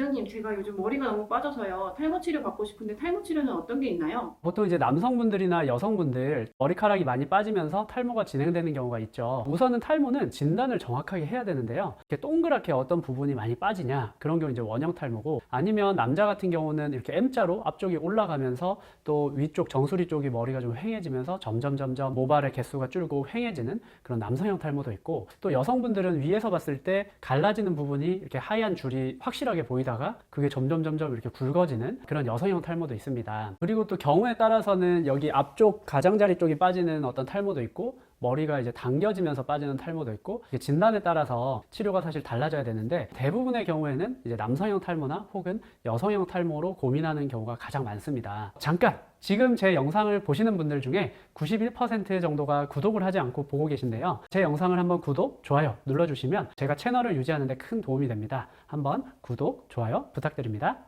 원장님, 제가 요즘 머리가 너무 빠져서요. 탈모 치료 받고 싶은데 탈모 치료는 어떤 게 있나요? 보통 이제 남성분들이나 여성분들 머리카락이 많이 빠지면서 탈모가 진행되는 경우가 있죠. 우선은 탈모는 진단을 정확하게 해야 되는데요. 이렇게 동그랗게 어떤 부분이 많이 빠지냐 그런 경우 이제 원형 탈모고 아니면 남자 같은 경우는 이렇게 M자로 앞쪽이 올라가면서 또 위쪽 정수리 쪽이 머리가 좀 휑해지면서 점점 점점 모발의 개수가 줄고 휑해지는 그런 남성형 탈모도 있고 또 여성분들은 위에서 봤을 때 갈라지는 부분이 이렇게 하얀 줄이 확실하게 보이다 가 그게 점점 점점 이렇게 굵어지는 그런 여성형 탈모도 있습니다. 그리고 또 경우에 따라서는 여기 앞쪽 가장자리 쪽이 빠지는 어떤 탈모도 있고 머리가 이제 당겨지면서 빠지는 탈모도 있고 진단에 따라서 치료가 사실 달라져야 되는데 대부분의 경우에는 이제 남성형 탈모나 혹은 여성형 탈모로 고민하는 경우가 가장 많습니다. 잠깐 지금 제 영상을 보시는 분들 중에 91% 정도가 구독을 하지 않고 보고 계신데요. 제 영상을 한번 구독, 좋아요 눌러주시면 제가 채널을 유지하는 데 큰 도움이 됩니다. 한번 구독, 좋아요 부탁드립니다.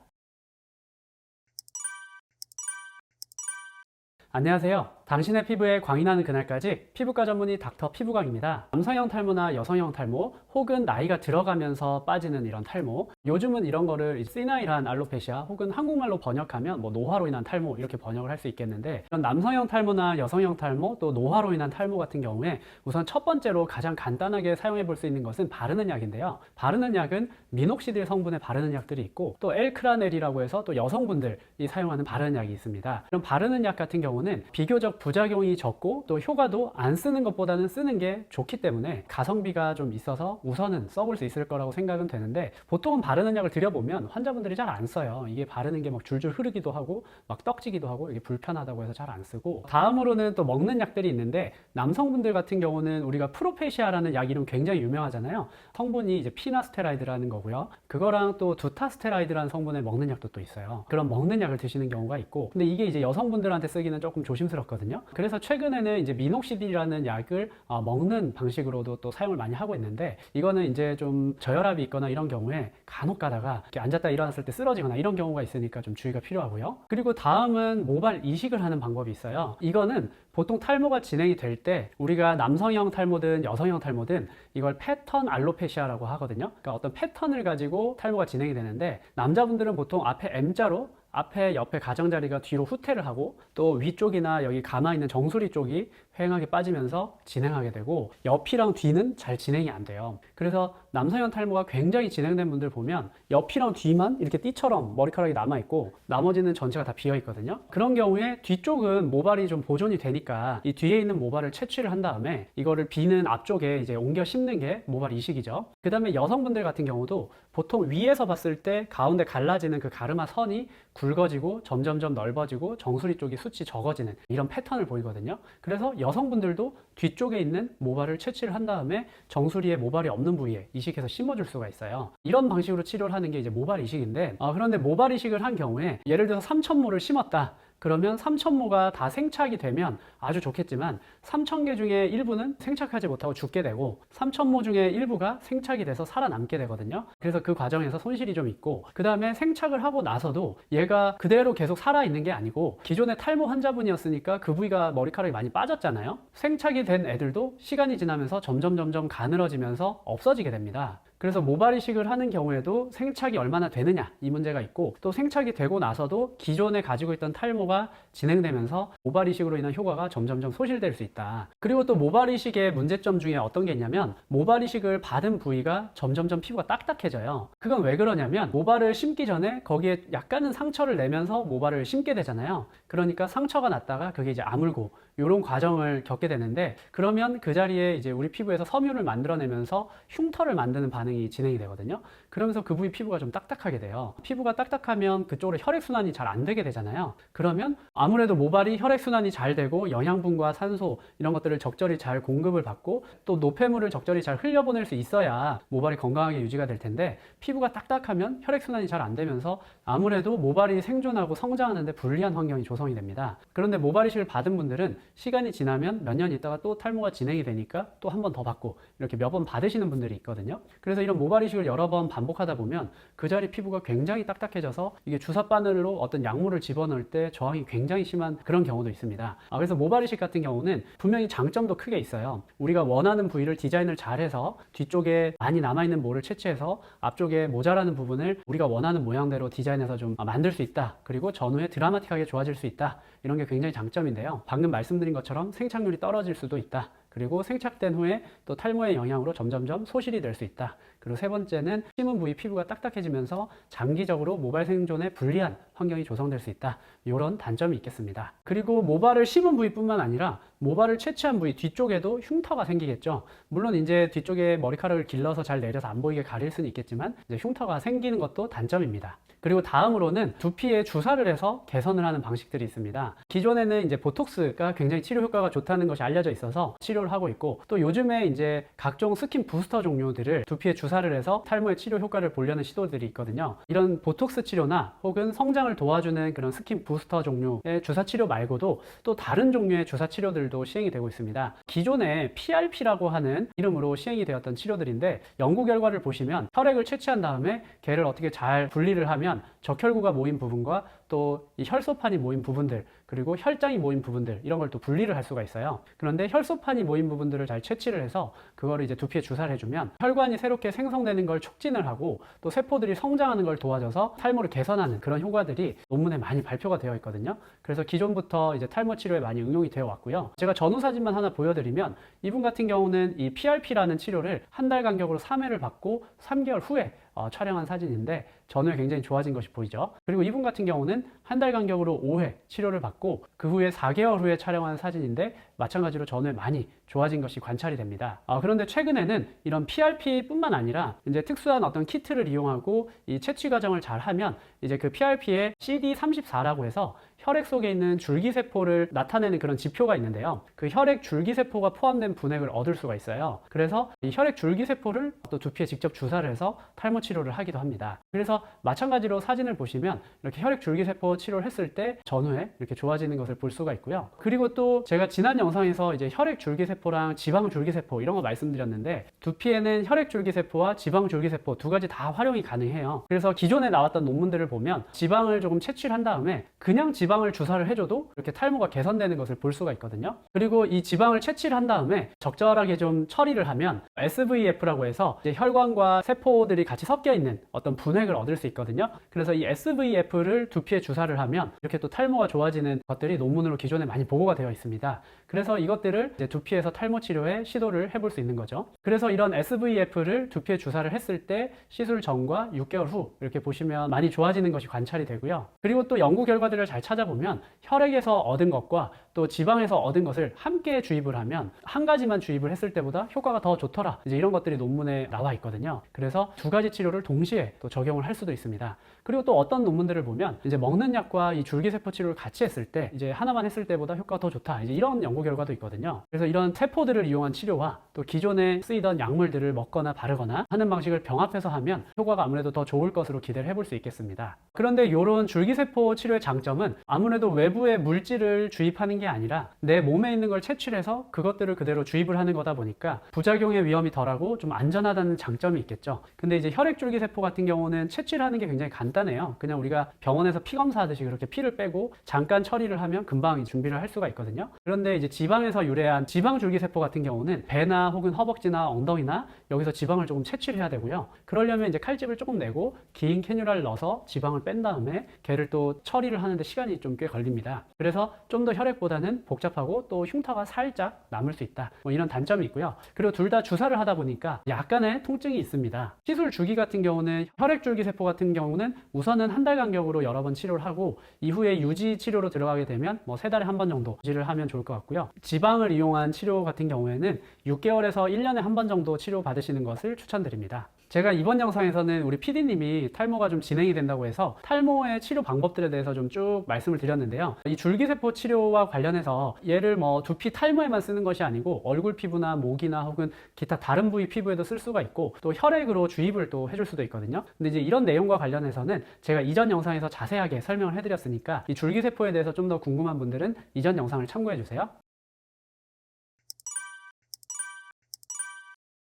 안녕하세요. 당신의 피부에 광이 나는 그날까지 피부과 전문의 닥터 피부광입니다. 남성형 탈모나 여성형 탈모 혹은 나이가 들어가면서 빠지는 이런 탈모 요즘은 이런 거를 시나일한 알로페시아 혹은 한국말로 번역하면 뭐 노화로 인한 탈모 이렇게 번역을 할 수 있겠는데 이런 남성형 탈모나 여성형 탈모 또 노화로 인한 탈모 같은 경우에 우선 첫 번째로 가장 간단하게 사용해 볼 수 있는 것은 바르는 약인데요. 바르는 약은 미녹시딜 성분의 바르는 약들이 있고 또 엘크라넬이라고 해서 또 여성분들이 사용하는 바르는 약이 있습니다. 그럼 바르는 약 같은 경우는 비교적 부작용이 적고 또 효과도 안 쓰는 것보다는 쓰는 게 좋기 때문에 가성비가 좀 있어서 우선은 써볼 수 있을 거라고 생각은 되는데 보통은 바르는 약을 드려보면 환자분들이 잘 안 써요. 이게 바르는 게 막 줄줄 흐르기도 하고 막 떡지기도 하고 이게 불편하다고 해서 잘 안 쓰고 다음으로는 또 먹는 약들이 있는데 남성분들 같은 경우는 우리가 프로페시아라는 약 이름 굉장히 유명하잖아요. 성분이 이제 피나스테라이드라는 거고요. 그거랑 또 두타스테라이드라는 성분의 먹는 약도 또 있어요. 그런 먹는 약을 드시는 경우가 있고 근데 이게 이제 여성분들한테 쓰기는 조금 조심스럽거든요. 그래서 최근에는 이제 미녹시딜이라는 약을 어, 먹는 방식으로도 또 사용을 많이 하고 있는데 이거는 이제 좀 저혈압이 있거나 이런 경우에 간혹 가다가 이렇게 앉았다 일어났을 때 쓰러지거나 이런 경우가 있으니까 좀 주의가 필요하고요. 그리고 다음은 모발 이식을 하는 방법이 있어요. 이거는 보통 탈모가 진행이 될 때 우리가 남성형 탈모든 여성형 탈모든 이걸 패턴 알로페시아라고 하거든요. 그러니까 어떤 패턴을 가지고 탈모가 진행이 되는데 남자분들은 보통 앞에 M자로 앞에 옆에 가장자리가 뒤로 후퇴를 하고 또 위쪽이나 여기 가마 있는 정수리 쪽이 휑하게 빠지면서 진행하게 되고 옆이랑 뒤는 잘 진행이 안 돼요. 그래서 남성형 탈모가 굉장히 진행된 분들 보면 옆이랑 뒤만 이렇게 띠처럼 머리카락이 남아 있고 나머지는 전체가 다 비어 있거든요. 그런 경우에 뒤쪽은 모발이 좀 보존이 되니까 이 뒤에 있는 모발을 채취를 한 다음에 이거를 비는 앞쪽에 이제 옮겨 심는 게 모발 이식이죠. 그 다음에 여성분들 같은 경우도 보통 위에서 봤을 때 가운데 갈라지는 그 가르마 선이 굵어지고 점점점 넓어지고 정수리 쪽이 숱이 적어지는 이런 패턴을 보이거든요. 그래서 여성분들도 뒤쪽에 있는 모발을 채취를 한 다음에 정수리에 모발이 없는 부위에 이식해서 심어줄 수가 있어요. 이런 방식으로 치료를 하는 게 이제 모발 이식인데 어, 그런데 모발 이식을 한 경우에 예를 들어서 3천모를 심었다. 그러면 3,000모가 다 생착이 되면 아주 좋겠지만 3,000개 중에 일부는 생착하지 못하고 죽게 되고 3,000모 중에 일부가 생착이 돼서 살아남게 되거든요. 그래서 그 과정에서 손실이 좀 있고 그 다음에 생착을 하고 나서도 얘가 그대로 계속 살아있는 게 아니고 기존의 탈모 환자분이었으니까 그 부위가 머리카락이 많이 빠졌잖아요. 생착이 된 애들도 시간이 지나면서 점점 점점 가늘어지면서 없어지게 됩니다. 그래서 모발 이식을 하는 경우에도 생착이 얼마나 되느냐 이 문제가 있고 또 생착이 되고 나서도 기존에 가지고 있던 탈모가 진행되면서 모발 이식으로 인한 효과가 점점점 소실될 수 있다. 그리고 또 모발 이식의 문제점 중에 어떤 게 있냐면 모발 이식을 받은 부위가 점점점 피부가 딱딱해져요. 그건 왜 그러냐면 모발을 심기 전에 거기에 약간은 상처를 내면서 모발을 심게 되잖아요. 그러니까 상처가 났다가 그게 이제 아물고 이런 과정을 겪게 되는데 그러면 그 자리에 이제 우리 피부에서 섬유를 만들어내면서 흉터를 만드는 반응이 진행이 되거든요. 그러면서 그 부위 피부가 좀 딱딱하게 돼요. 피부가 딱딱하면 그쪽으로 혈액순환이 잘 안 되게 되잖아요. 그러면 아무래도 모발이 혈액순환이 잘 되고 영양분과 산소 이런 것들을 적절히 잘 공급을 받고 또 노폐물을 적절히 잘 흘려보낼 수 있어야 모발이 건강하게 유지가 될 텐데 피부가 딱딱하면 혈액순환이 잘 안 되면서 아무래도 모발이 생존하고 성장하는데 불리한 환경이 조성이 됩니다. 그런데 모발 이식을 받은 분들은 시간이 지나면 몇 년 있다가 또 탈모가 진행이 되니까 또 한 번 더 받고 이렇게 몇 번 받으시는 분들이 있거든요. 그래서 이런 모발 이식을 여러 번 반복하다 보면 그 자리 피부가 굉장히 딱딱해져서 이게 주사 바늘로 어떤 약물을 집어넣을 때 저항이 굉장히 심한 그런 경우도 있습니다. 아, 그래서 모발 이식 같은 경우는 분명히 장점도 크게 있어요. 우리가 원하는 부위를 디자인을 잘해서 뒤쪽에 많이 남아있는 모를 채취해서 앞쪽에 모자라는 부분을 우리가 원하는 모양대로 디자인해서 좀 만들 수 있다. 그리고 전후에 드라마틱하게 좋아질 수 있다. 이런 게 굉장히 장점인데요. 방금 말씀드린 것처럼 생착률이 떨어질 수도 있다. 그리고 생착된 후에 또 탈모의 영향으로 점점점 소실이 될 수 있다. 그리고 세 번째는 심은 부위 피부가 딱딱해지면서 장기적으로 모발 생존에 불리한 환경이 조성될 수 있다. 이런 단점이 있겠습니다. 그리고 모발을 심은 부위뿐만 아니라 모발을 채취한 부위 뒤쪽에도 흉터가 생기겠죠. 물론 이제 뒤쪽에 머리카락을 길러서 잘 내려서 안 보이게 가릴 수는 있겠지만 흉터가 생기는 것도 단점입니다. 그리고 다음으로는 두피에 주사를 해서 개선을 하는 방식들이 있습니다. 기존에는 이제 보톡스가 굉장히 치료 효과가 좋다는 것이 알려져 있어서 치료 를 하고 있고 또 요즘에 이제 각종 스킨 부스터 종류들을 두피에 주사를 해서 탈모의 치료 효과를 보려는 시도들이 있거든요. 이런 보톡스 치료나 혹은 성장을 도와주는 그런 스킨 부스터 종류의 주사 치료 말고도 또 다른 종류의 주사 치료들도 시행이 되고 있습니다. 기존에 PRP라고 하는 이름으로 시행이 되었던 치료들인데 연구 결과를 보시면 혈액을 채취한 다음에 걔를 어떻게 잘 분리를 하면 적혈구가 모인 부분과 또이 혈소판이 모인 부분들 그리고 혈장이 모인 부분들 이런 걸 또 분리를 할 수가 있어요. 그런데 혈소판이 모인 부분들을 잘 채취를 해서 그거를 이제 두피에 주사를 해주면 혈관이 새롭게 생성되는 걸 촉진을 하고 또 세포들이 성장하는 걸 도와줘서 탈모를 개선하는 그런 효과들이 논문에 많이 발표가 되어 있거든요. 그래서 기존부터 이제 탈모 치료에 많이 응용이 되어 왔고요. 제가 전후 사진만 하나 보여드리면 이분 같은 경우는 이 PRP라는 치료를 한 달 간격으로 3회를 받고 3개월 후에 어, 촬영한 사진인데 전후에 굉장히 좋아진 것이 보이죠. 그리고 이분 같은 경우는 한 달 간격으로 5회 치료를 받고 그 후에 4개월 후에 촬영한 사진인데 마찬가지로 전후에 많이 좋아진 것이 관찰이 됩니다. 아, 그런데 최근에는 이런 PRP뿐만 아니라 이제 특수한 어떤 키트를 이용하고 이 채취 과정을 잘 하면 이제 그 PRP의 CD34라고 해서 혈액 속에 있는 줄기세포를 나타내는 그런 지표가 있는데요. 그 혈액 줄기세포가 포함된 분액을 얻을 수가 있어요. 그래서 이 혈액 줄기세포를 또 두피에 직접 주사를 해서 탈모 치료를 하기도 합니다. 그래서 마찬가지로 사진을 보시면 이렇게 혈액 줄기세포 치료를 했을 때 전후에 이렇게 좋아지는 것을 볼 수가 있고요. 그리고 또 제가 지난 영상에서 이제 혈액 줄기세포랑 지방 줄기세포 이런 거 말씀드렸는데 두피에는 혈액 줄기세포와 지방 줄기세포 두 가지 다 활용이 가능해요. 그래서 기존에 나왔던 논문들을 보면 지방을 조금 채취를 한 다음에 그냥 지방 을 주사를 해줘도 이렇게 탈모가 개선되는 것을 볼 수가 있거든요. 그리고 이 지방을 채취를 한 다음에 적절하게 좀 처리를 하면 SVF라고 해서 혈관과 세포들이 같이 섞여 있는 어떤 분액을 얻을 수 있거든요. 그래서 이 SVF를 두피에 주사를 하면 이렇게 또 탈모가 좋아지는 것들이 논문으로 기존에 많이 보고가 되어 있습니다. 그래서 이것들을 두피에서 탈모 치료에 시도를 해볼 수 있는 거죠. 그래서 이런 SVF를 두피에 주사를 했을 때 시술 전과 6개월 후 이렇게 보시면 많이 좋아지는 것이 관찰이 되고요. 그리고 또 연구 결과들을 잘 찾아보면 혈액에서 얻은 것과 또 지방에서 얻은 것을 함께 주입을 하면 한 가지만 주입을 했을 때보다 효과가 더 좋더라. 이제 이런 것들이 논문에 나와 있거든요. 그래서 두 가지 치료를 동시에 또 적용을 할 수도 있습니다. 그리고 또 어떤 논문들을 보면 이제 먹는 약과 이 줄기세포 치료를 같이 했을 때 이제 하나만 했을 때보다 효과가 더 좋다. 이제 이런 연구 결과도 있거든요. 그래서 이런 세포들을 이용한 치료와 또 기존에 쓰이던 약물들을 먹거나 바르거나 하는 방식을 병합해서 하면 효과가 아무래도 더 좋을 것으로 기대를 해볼 수 있겠습니다. 그런데 이런 줄기세포 치료의 장점은 아무래도 외부의 물질을 주입하는 게 아니라 내 몸에 있는 걸 채취를 해서 그것들을 그대로 주입을 하는 거다 보니까 부작용의 위험이 덜하고 좀 안전하다는 장점이 있겠죠. 근데 이제 혈액줄기세포 같은 경우는 채취를 하는 게 굉장히 간단해요. 그냥 우리가 병원에서 피 검사하듯이 그렇게 피를 빼고 잠깐 처리를 하면 금방 준비를 할 수가 있거든요. 그런데 이제 지방에서 유래한 지방줄기세포 같은 경우는 배나 혹은 허벅지나 엉덩이나 여기서 지방을 조금 채취를 해야 되고요. 그러려면 이제 칼집을 조금 내고 긴 캐뉴라를 넣어서 지방을 뺀 다음에 걔를 또 처리를 하는데 시간이 좀 꽤 걸립니다. 그래서 좀 더 혈액보다는 복잡하고 또 흉터가 살짝 남을 수 있다. 뭐 이런 단점이 있고요. 그리고 둘 다 주사를 하다 보니까 약간의 통증이 있습니다. 시술 주기 같은 경우는 혈액줄기세포 같은 경우는 우선은 한 달 간격으로 여러 번 치료를 하고 이후에 유지 치료로 들어가게 되면 뭐 세 달에 한 번 정도 유지를 하면 좋을 것 같고요. 지방을 이용한 치료 같은 경우에는 6개월에서 1년에 한 번 정도 치료 받으시는 것을 추천드립니다. 제가 이번 영상에서는 우리 PD님이 탈모가 좀 진행이 된다고 해서 탈모의 치료 방법들에 대해서 좀 쭉 말씀을 드렸는데요. 이 줄기세포 치료와 관련해서 얘를 뭐 두피 탈모에만 쓰는 것이 아니고 얼굴 피부나 목이나 혹은 기타 다른 부위 피부에도 쓸 수가 있고 또 혈액으로 주입을 또 해줄 수도 있거든요. 근데 이제 이런 내용과 관련해서는 제가 이전 영상에서 자세하게 설명을 해드렸으니까 이 줄기세포에 대해서 좀 더 궁금한 분들은 이전 영상을 참고해 주세요.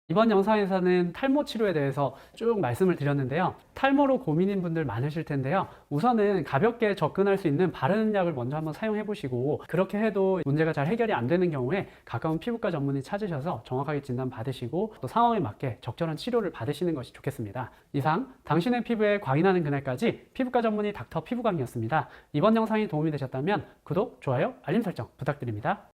이번 영상에서는 탈모 치료에 대해서 쭉 말씀을 드렸는데요. 탈모로 고민인 분들 많으실 텐데요. 우선은 가볍게 접근할 수 있는 바르는 약을 먼저 한번 사용해 보시고 그렇게 해도 문제가 잘 해결이 안 되는 경우에 가까운 피부과 전문의 찾으셔서 정확하게 진단 받으시고 또 상황에 맞게 적절한 치료를 받으시는 것이 좋겠습니다. 이상 당신의 피부에 나는 그날까지 피부과 전문의 닥터 피부광이었습니다. 이번 영상이 도움이 되셨다면 구독, 좋아요, 알림 설정 부탁드립니다.